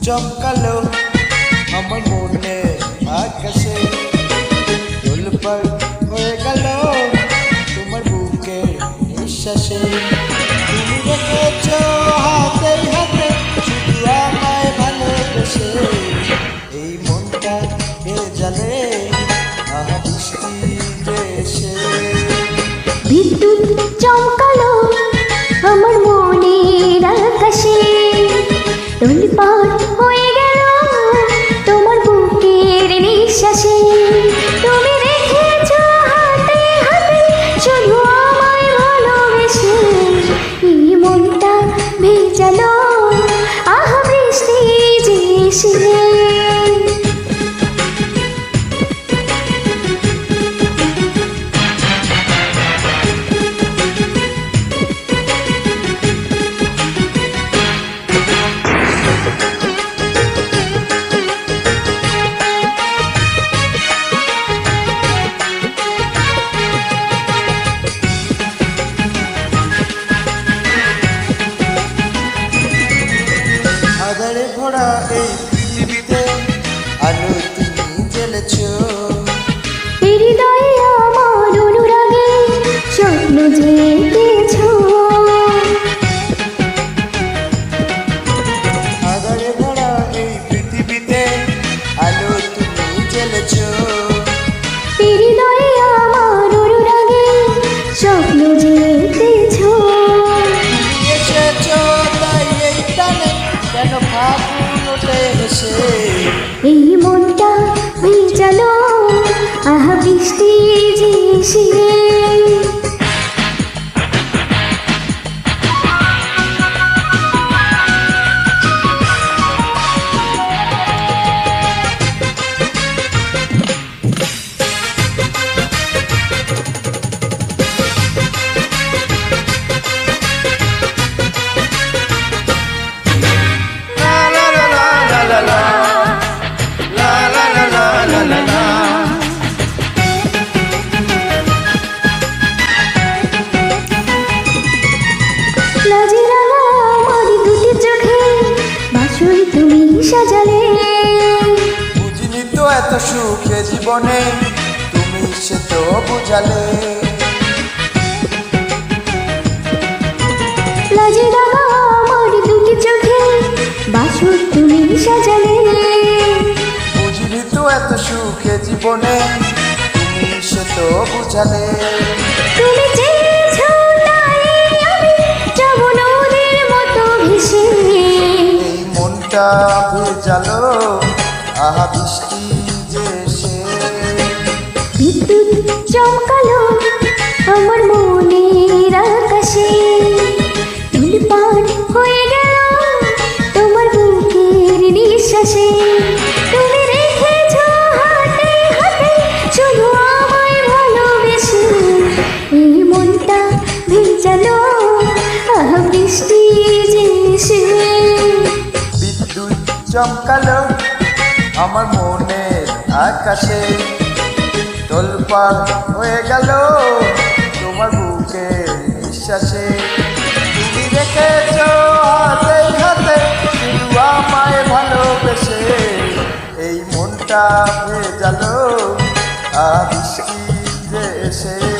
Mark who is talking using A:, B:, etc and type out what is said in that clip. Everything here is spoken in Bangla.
A: চমকালো আমার মনে আকাশে দোলপার হয়ে গেল তোমার বুকে নিঃশ্বাসে তুমি রেখেছ হাতে হাতে শুধু আমায় ভালোবেসে এই মনটা কে জানে আহা বৃষ্টি দেশে
B: বিদ্যুৎ চমকালো
A: ভরা এই পৃথিবীতে।
B: সাজালে।
A: বুঝিনি তো এত সুখে জীবনে তুমি সে তো বুঝালে।
B: লাজে রাঙা আমার দুটি চোখে বাসন তুমি সাজালে।
A: বুঝিনি তো এত সুখে জীবনে তুমি সে তো বুঝালে। আহা বৃষ্টি যে সে।
B: বিদ্যুৎ চমকালো আমার মনের আকাশে। তুলপাড় হয়ে গেল তোমার বুকের নিঃশ্বাসে। তুমি রেখেছ হাতে হাতে শুধু আমায় ভালোবেসে। এই মনটা ভেজালো আহ বৃষ্টি যে এসে
A: বিদ্যুৎ চমকালো আমার মনের আকাশে তোলপাল হয়ে গেল তোমার বুকে নিঃশ্বাসে। তুমি রেখেছ হাতে হাতে মায়ে ভালোবেসে। এই মনটা হয়ে গেল আবিষ্কি যে এসে।